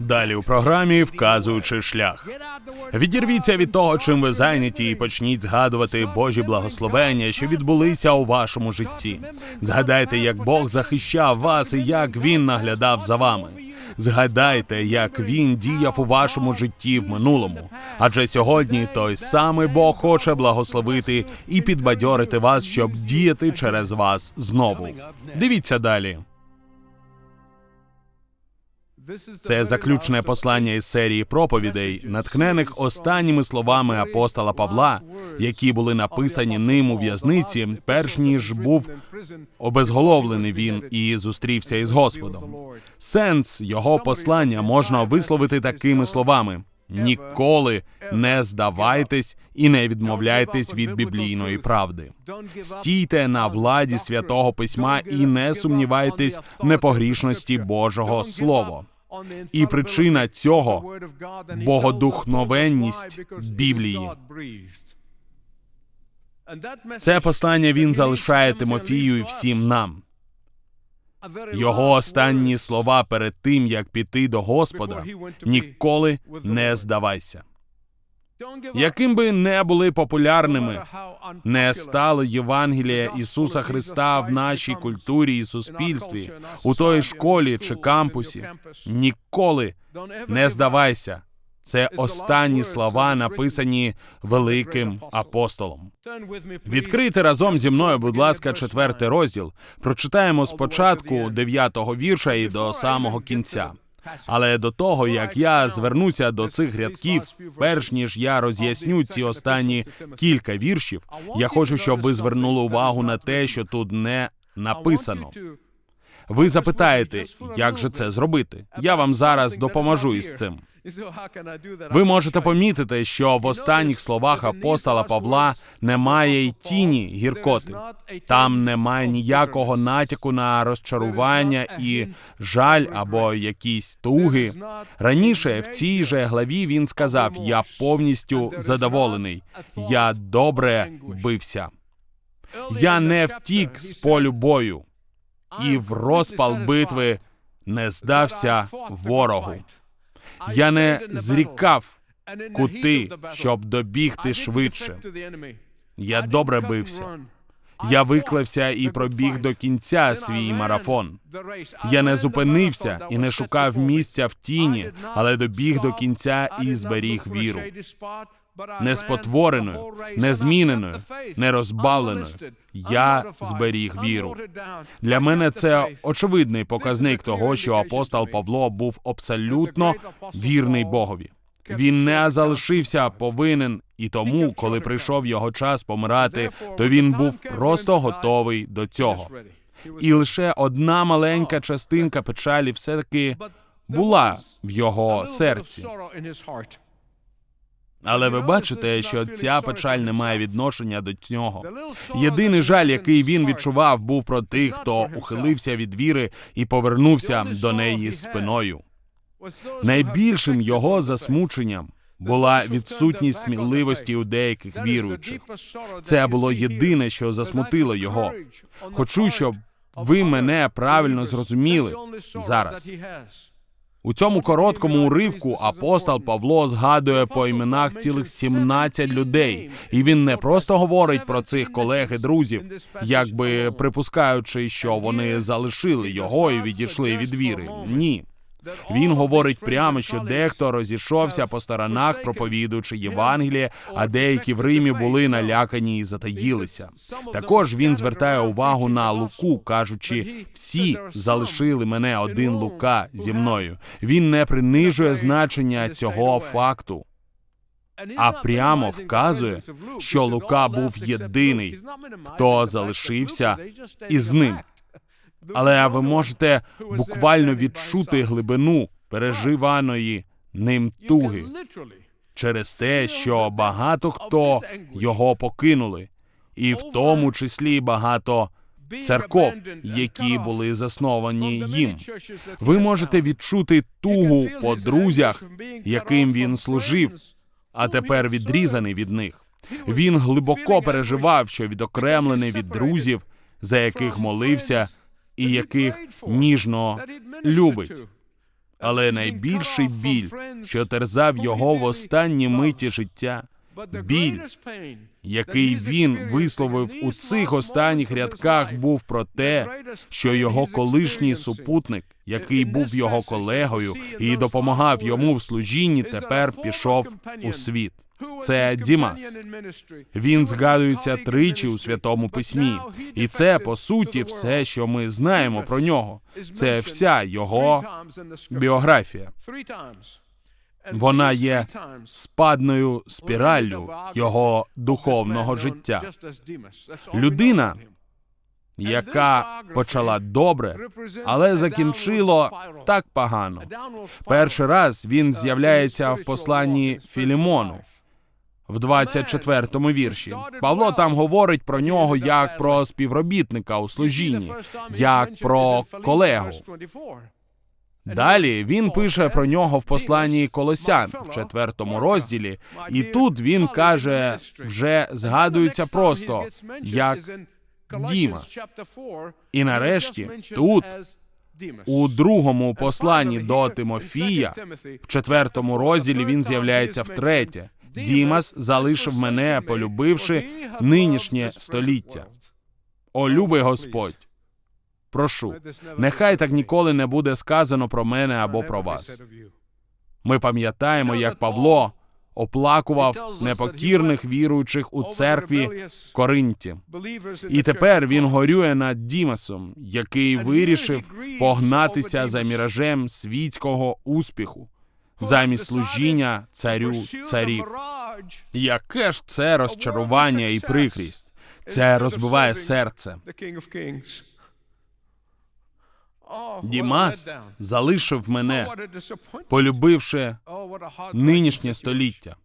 Далі у програмі вказуючи шлях. Відірвіться від того, чим ви зайняті, і почніть згадувати Божі благословення, що відбулися у вашому житті. Згадайте, як Бог захищав вас і як він наглядав за вами. Згадайте, як він діяв у вашому житті в минулому. Адже сьогодні той самий Бог хоче благословити і підбадьорити вас, щоб діяти через вас знову. Дивіться далі. Це заключне послання із серії проповідей, натхнених останніми словами апостола Павла, які були написані ним у в'язниці, перш ніж був обезголовлений він і зустрівся із Господом. Сенс його послання можна висловити такими словами: ніколи не здавайтесь і не відмовляйтесь від біблійної правди. Стійте на владі святого письма і не сумнівайтесь в непогрішності Божого Слова. І причина цього богодухновенність Біблії. Це послання він залишає Тимофію і всім нам. Його останні слова перед тим, як піти до Господа, ніколи не здавайся. Яким би не були популярними, не стало Євангелія Ісуса Христа в нашій культурі і суспільстві, у той школі чи кампусі, ніколи не здавайся. Це останні слова, написані великим апостолом. Відкрийте разом зі мною, будь ласка, четвертий розділ. Прочитаємо спочатку дев'ятого вірша і до самого кінця. Але до того як я звернуся до цих рядків, перш ніж я роз'ясню ці останні кілька віршів, я хочу, щоб ви звернули увагу на те, що тут не написано. Ви запитаєте, як же це зробити? Я вам зараз допоможу із цим. Ви можете помітити, що в останніх словах апостола Павла немає й тіні гіркоти. Там немає ніякого натяку на розчарування і жаль або якісь туги. Раніше в цій же главі він сказав: Я повністю задоволений, я добре бився. Я не втік з полю бою, і в розпал битви не здався ворогу. Я не зрікав кути, щоб добігти швидше. Я добре бився. Я виклався і пробіг до кінця свій марафон. Я не зупинився і не шукав місця в тіні, але добіг до кінця і зберіг віру. Не спотвореною, не зміненою, не розбавленою. Я зберіг віру. Для мене це очевидний показник того, що апостол Павло був абсолютно вірний Богові. Він не залишився повинен, і тому, коли прийшов його час помирати, то він був просто готовий до цього. І лише одна маленька частинка печалі все таки була в його серці. Але ви бачите, що ця печаль не має відношення до цього. Єдиний жаль, який він відчував, був про тих, хто ухилився від віри і повернувся до неї спиною. Найбільшим його засмученням була відсутність сміливості у деяких віруючих. Це було єдине, що засмутило його. Хочу, щоб ви мене правильно зрозуміли зараз. У цьому короткому уривку апостол Павло згадує по іменах цілих 17 людей, і він не просто говорить про цих колег і друзів, якби припускаючи, що вони залишили його і відійшли від віри. Ні. Він говорить прямо, що дехто розійшовся по сторонах, проповідуючи Євангеліє, а деякі в Римі були налякані і затаїлися. Також він звертає увагу на Луку, кажучи, всі залишили мене один Лука зі мною. Він не принижує значення цього факту. А прямо вказує, що Лука був єдиний, хто залишився із ним. Але ви можете буквально відчути глибину переживаної ним туги через те, що багато хто його покинули, і в тому числі багато церков, які були засновані їм. Ви можете відчути тугу по друзях, яким він служив, а тепер відрізаний від них. Він глибоко переживав, що відокремлений від друзів, за яких молився і яких ніжно любить. Але найбільший біль, що терзав його в останні миті життя, біль, який він висловив у цих останніх рядках, був про те, що його колишній супутник, який був його колегою і допомагав йому в служінні, тепер пішов у світ. Це Дімас. Він згадується тричі у святому письмі, і це по суті все, що ми знаємо про нього. Це вся його біографія. Вона є спадною спіраллю його духовного життя. Людина, яка почала добре, але закінчило так погано. Перший раз він з'являється в посланні Філімону в 24-му вірші. Павло там говорить про нього як про співробітника у служінні, як про колегу. Далі він пише про нього в посланні Колосян в четвертому розділі, і тут він каже, вже згадується просто як Дімас. І нарешті тут у другому посланні до Тимофія, в четвертому розділі він з'являється втретє. Дімас залишив мене, полюбивши нинішнє століття. О, любий Господь, прошу, нехай так ніколи не буде сказано про мене або про вас. Ми пам'ятаємо, як Павло оплакував непокірних віруючих у церкві Коринті. І тепер він горює над Дімасом, який вирішив погнатися за міражем світського успіху замість служіння царю царів. Яке ж це розчарування і прикрість? Це розбиває серце. Дімас залишив мене, полюбивши нинішнє століття.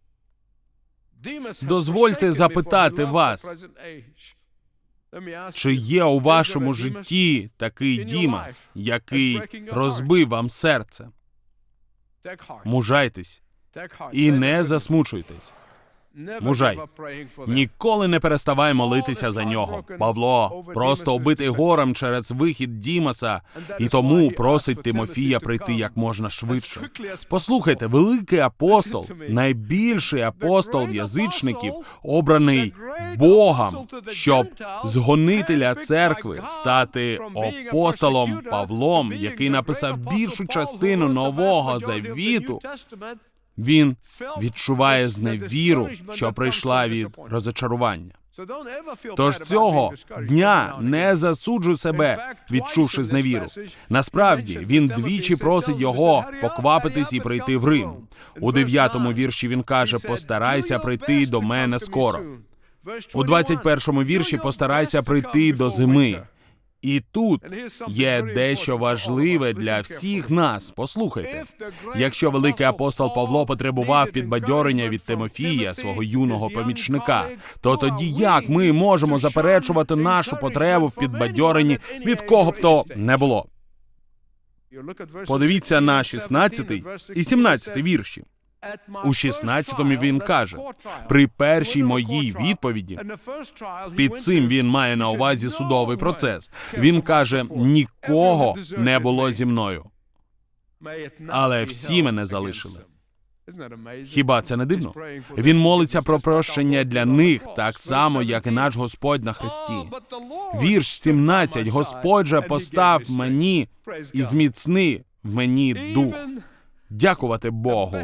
Дозвольте запитати вас, чи є у вашому житті такий Дімас, який розбив вам серце? Мужайтесь і не засмучуйтесь. Мужай, ніколи не переставай молитися за нього. Павло просто обитий горем через вихід Дімаса, і тому просить Тимофія прийти як можна швидше. Послухайте, великий апостол, найбільший апостол язичників, обраний Богом, щоб з гонителя церкви стати апостолом Павлом, який написав більшу частину нового завіту. Він відчуває зневіру, що прийшла від розочарування. Тож цього дня не засуджуй себе, відчувши зневіру. Насправді він двічі просить його поквапитись і прийти в Рим. У дев'ятому вірші він каже: Постарайся прийти до мене скоро. У 21-му вірші постарайся прийти до зими. І тут є дещо важливе для всіх нас. Послухайте, якщо великий апостол Павло потребував підбадьорення від Тимофія, свого юного помічника, то тоді як ми можемо заперечувати нашу потребу в підбадьоренні від кого б то не було? Подивіться на 16 і 17 вірші. У 16-му він каже: при першій моїй відповіді під цим він має на увазі судовий процес. Він каже: нікого не було зі мною, але всі мене залишили. Хіба це не дивно? Він молиться про прощення для них так само, як і наш Господь на Христі. Вірш 17. Господь же постав мені і зміцни в мені дух. Дякувати Богу.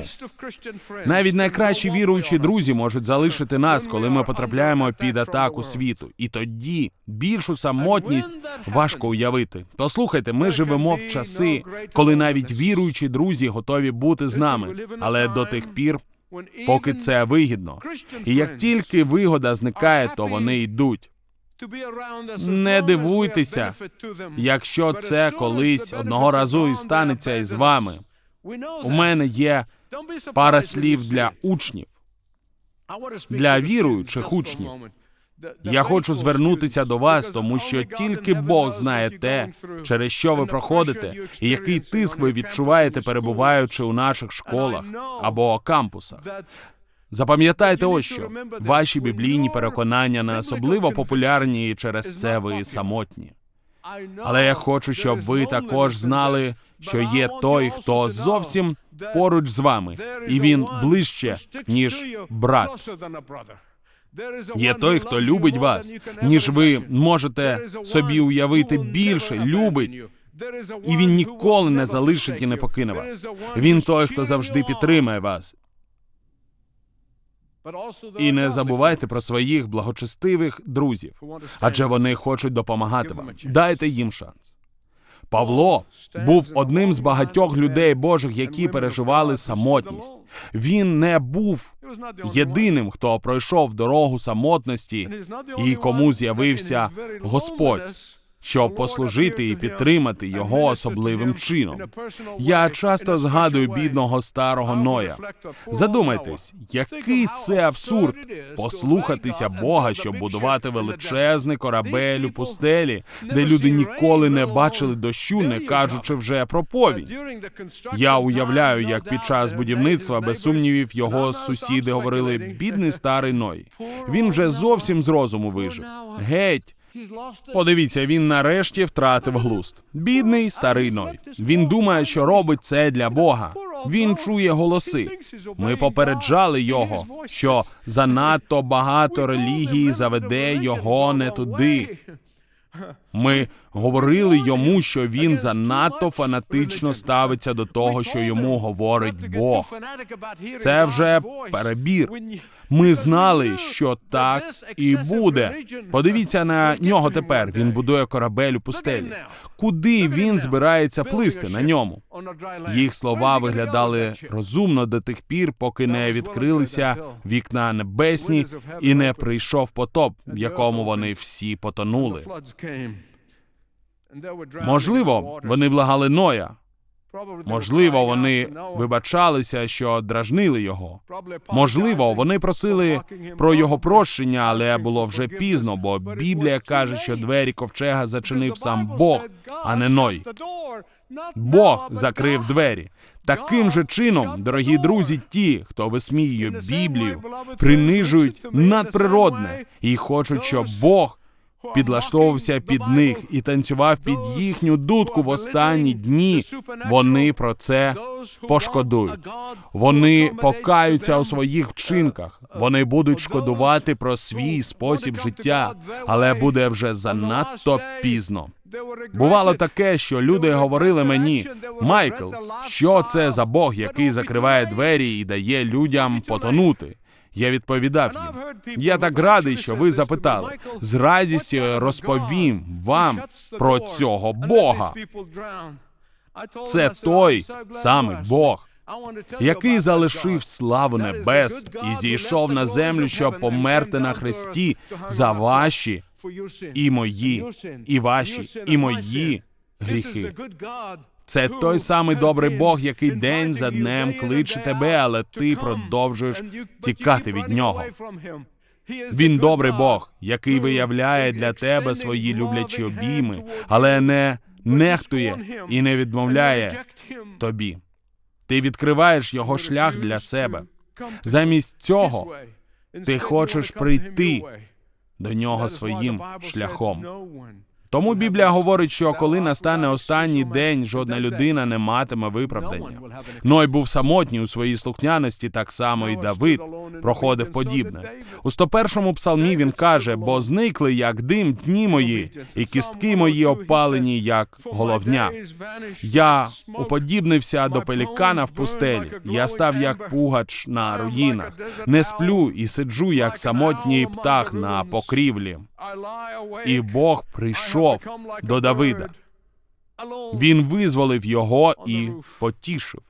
Навіть найкращі віруючі друзі можуть залишити нас, коли ми потрапляємо під атаку світу. І тоді більшу самотність важко уявити. То слухайте, ми живемо в часи, коли навіть віруючі друзі готові бути з нами, але до тих пір, поки це вигідно. І як тільки вигода зникає, то вони йдуть. Не дивуйтеся, якщо це колись одного разу і станеться із вами. У мене є пара слів для учнів, для віруючих учнів. Я хочу звернутися до вас, тому що тільки Бог знає те, через що ви проходите, і який тиск ви відчуваєте, перебуваючи у наших школах або кампусах. Запам'ятайте ось що. ваші біблійні переконання не особливо популярні, і через це ви самотні. Але я хочу, щоб ви також знали що є той, хто зовсім поруч з вами, і він ближче, ніж брат. Є той, хто любить вас, ніж ви можете собі уявити більше, любить. І він ніколи не залишить і не покине вас. Він той, хто завжди підтримає вас. І не забувайте про своїх благочестивих друзів, адже вони хочуть допомагати вам. Дайте їм шанс. Павло був одним з багатьох людей Божих, які переживали самотність. Він не був єдиним, хто пройшов дорогу самотності, і кому з'явився Господь, щоб послужити і підтримати його особливим чином. Я часто згадую бідного старого Ноя. Задумайтесь, який це абсурд послухатися Бога, щоб будувати величезний корабель у пустелі, де люди ніколи не бачили дощу, не кажучи вже про повінь. Я уявляю, як під час будівництва, без сумнівів, його сусіди говорили: бідний старий Ной. Він вже зовсім з розуму вижив. Геть. Подивіться, він нарешті втратив глузд. Бідний старий Ной. Він думає, що робить це для Бога. Він чує голоси. Ми попереджали його, що занадто багато релігії заведе його не туди. Ми говорили йому, що він занадто фанатично ставиться до того, що йому говорить Бог. Це вже перебір. Ми знали, що так і буде. Подивіться на нього тепер. Він будує корабель у пустелі. Куди він збирається плисти на ньому? Їх слова виглядали розумно до тих пір, поки не відкрилися вікна небесні і не прийшов потоп, в якому вони всі потонули. Можливо, вони благали Ноя. Можливо, вони вибачалися, що дражнили його. Можливо, вони просили про його прощення, але було вже пізно, бо Біблія каже, що двері ковчега зачинив сам Бог, а не Ной. Бог закрив двері. Таким же чином, дорогі друзі, ті, хто висміює Біблію, принижують надприродне і хочуть, щоб Бог підлаштовувався під них і танцював під їхню дудку в останні дні. Вони про це пошкодують. Вони покаються у своїх вчинках. Вони будуть шкодувати про свій спосіб життя, але буде вже занадто пізно. Бувало таке, що люди говорили мені, Майкл, що це за Бог, який закриває двері і дає людям потонути. Я відповідав їм. Я так радий, що ви запитали. З радістю розповім вам про цього Бога. Це той самий Бог, який залишив славу небес і зійшов на землю, щоб померти на хресті за ваші і мої, і ваші, і мої гріхи. Це той самий добрий Бог, який день за днем кличе тебе, але ти продовжуєш тікати від нього. Він добрий Бог, який виявляє для тебе свої люблячі обійми, але не нехтує і не відмовляє тобі. Ти відкриваєш його шлях для себе. Замість цього ти хочеш прийти до нього своїм шляхом. Тому Біблія говорить, що коли настане останній день, жодна людина не матиме виправдання. Ной був самотній у своїй слухняності, так само і Давид проходив подібне. У 101-му псалмі він каже: бо зникли, як дим, дні мої, і кістки мої опалені, як головня. Я уподібнився до пелікана в пустелі. Я став як пугач на руїнах, не сплю і сиджу, як самотній птах на покрівлі. І Бог прийшов до Давида. Він визволив його і потішив.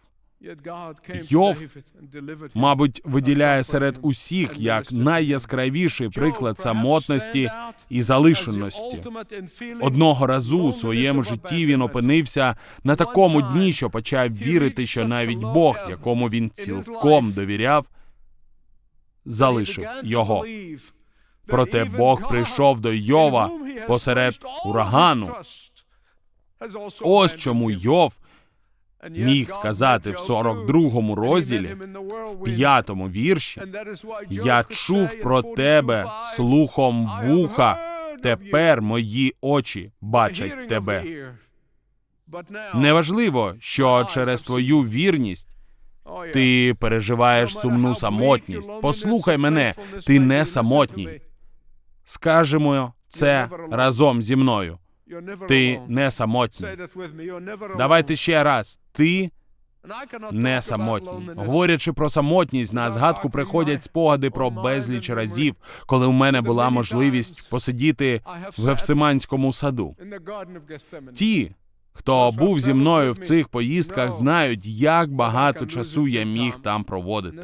Йов, мабуть, виділяє серед усіх як найяскравіший приклад самотності і залишеності. Одного разу у своєму житті він опинився на такому дні, що почав вірити, що навіть Бог, якому він цілком довіряв, залишив його. Проте Бог прийшов до Йова посеред урагану. Ось чому Йов міг сказати в 42-му розділі, в п'ятому вірші, я чув про тебе слухом вуха. Тепер мої очі бачать тебе. Неважливо, що через твою вірність ти переживаєш сумну самотність. Послухай мене, ти не самотній. Скажемо це разом зі мною. Ти не самотній. Давайте ще раз. Ти не самотній. Говорячи про самотність, на згадку приходять спогади про безліч разів, коли у мене була можливість посидіти в Гефсиманському саду. Ті, хто був зі мною в цих поїздках, знають, як багато часу я міг там проводити.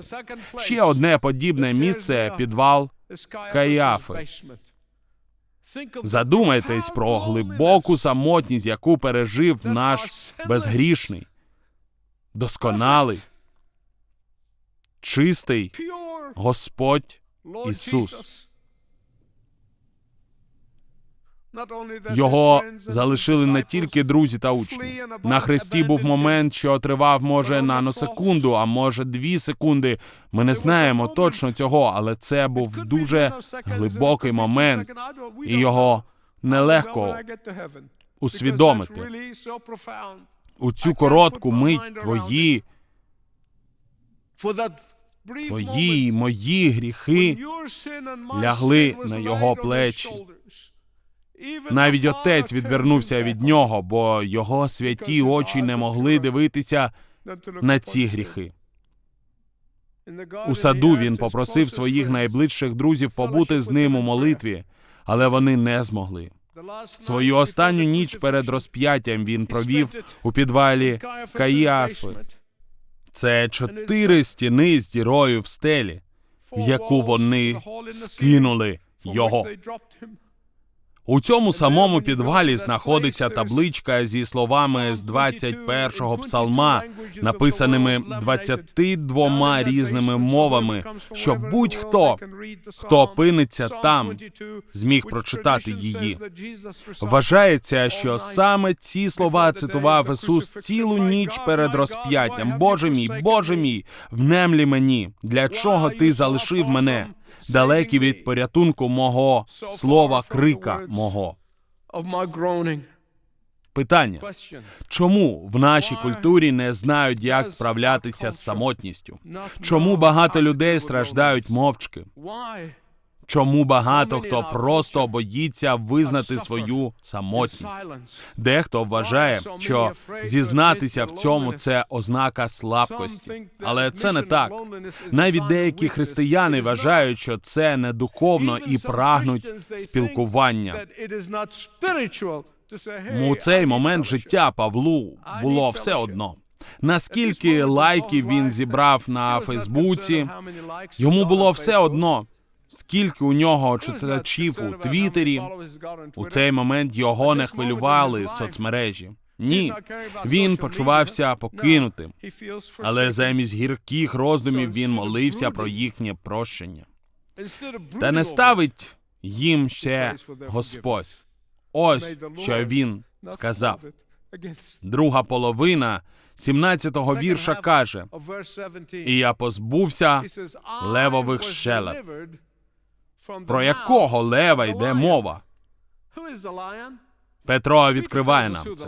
Ще одне подібне місце підвал Каїафи. Задумайтесь про глибоку самотність, яку пережив наш безгрішний, досконалий, чистий Господь Ісус. Його залишили не тільки друзі та учні. На хресті був момент, що тривав може наносекунду, а може дві секунди. Ми не знаємо точно цього, але це був дуже глибокий момент, і його нелегко усвідомити. У цю коротку мить твої, твої мої гріхи лягли на його плечі. Навіть отець відвернувся від нього, бо його святі очі не могли дивитися на ці гріхи. У саду він попросив своїх найближчих друзів побути з ним у молитві, але вони не змогли. Свою останню ніч перед розп'яттям він провів у підвалі Каїафи. Це чотири стіни з дірою в стелі, в яку вони скинули його. У цьому самому підвалі знаходиться табличка зі словами з 21-го псалма, написаними 22 різними мовами, щоб будь-хто, хто опиниться там, зміг прочитати її. Вважається, що саме ці слова цитував Ісус цілу ніч перед розп'яттям. Боже мій, Боже мій, внемлі мені, для чого ти залишив мене? Далекі від порятунку мого слова крика мого. Питання: чому в нашій культурі не знають, як справлятися з самотністю? Чому багато людей страждають мовчки? Чому багато хто просто боїться визнати свою самотність? Дехто вважає, що зізнатися в цьому це ознака слабкості, але це не так. Навіть деякі християни вважають, що це не духовно і прагнуть спілкування. У цей момент життя Павлу було все одно. Наскільки лайків він зібрав на Фейсбуці, йому було все одно. Скільки у нього читачів у Твіттері, у цей момент його не хвилювали соцмережі. Ні, він почувався покинутим, але замість гірких роздумів він молився про їхнє прощення. Та не ставить їм ще Господь. Ось що він сказав. Друга половина 17-го вірша каже: І я позбувся левових щелеп. Про якого лева йде мова? Петро відкриває нам це.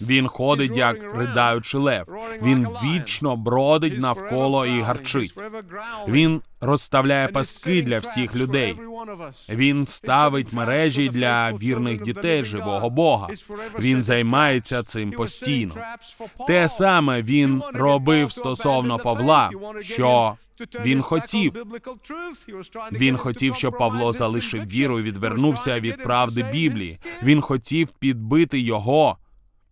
Він ходить як ридаючий лев. Він вічно бродить навколо і гарчить. Він розставляє пастки для всіх людей. Він ставить мережі для вірних дітей живого Бога. Він займається цим постійно. Те саме він робив стосовно Павла, що він хотів. Він хотів, щоб Павло залишив віру і відвернувся від правди Біблії. Він хотів підбити його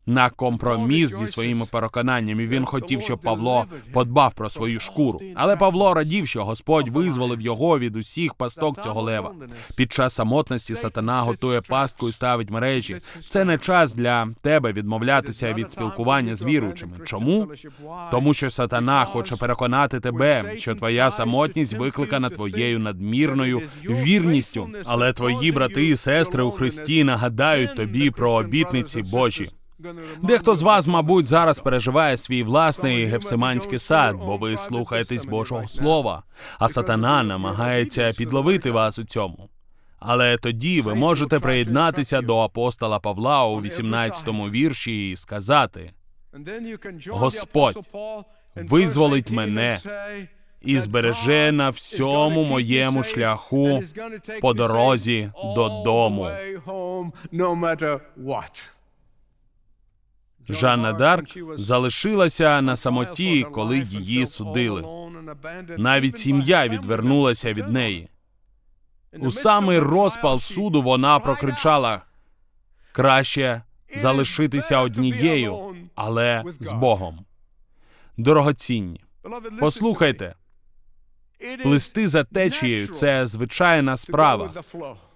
на компроміс зі своїми переконаннями. Він хотів, щоб Павло подбав про свою шкуру. Але Павло радів, що Господь визволив його від усіх пасток цього лева. Під час самотності сатана готує пастку і ставить мережі. Це не час для тебе відмовлятися від спілкування з віруючими. Чому? Тому що сатана хоче переконати тебе, що твоя самотність викликана твоєю надмірною вірністю. Але твої брати і сестри у Христі нагадають тобі про обітниці Божі. Дехто з вас, мабуть, зараз переживає свій власний гефсиманський сад, бо ви слухаєтесь Божого Слова, а сатана намагається підловити вас у цьому. Але тоді ви можете приєднатися до апостола Павла у 18-му вірші і сказати: Господь визволить мене і збереже на всьому моєму шляху по дорозі додому. Жанна Дарк залишилася на самоті, коли її судили. Навіть сім'я відвернулася від неї. У самий розпал суду вона прокричала: краще залишитися однією, але з Богом. Дорогоцінні, послухайте, плисти за течією це звичайна справа,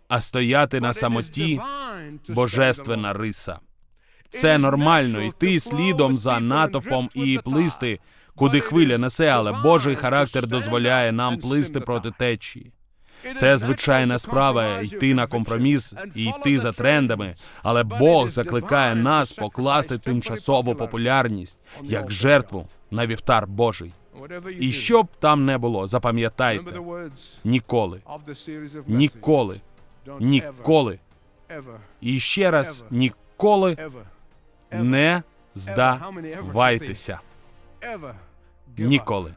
а стояти на самоті божественна риса. Це нормально йти слідом за натовпом і плисти, куди хвиля несе, але Божий характер дозволяє нам плисти проти течії. Це звичайна справа йти на компроміс і йти за трендами, але Бог закликає нас покласти тимчасову популярність як жертву на вівтар Божий. І що б там не було, запам'ятайте, ніколи, ніколи, ніколи і ще раз ніколи не здавайтеся. Ніколи.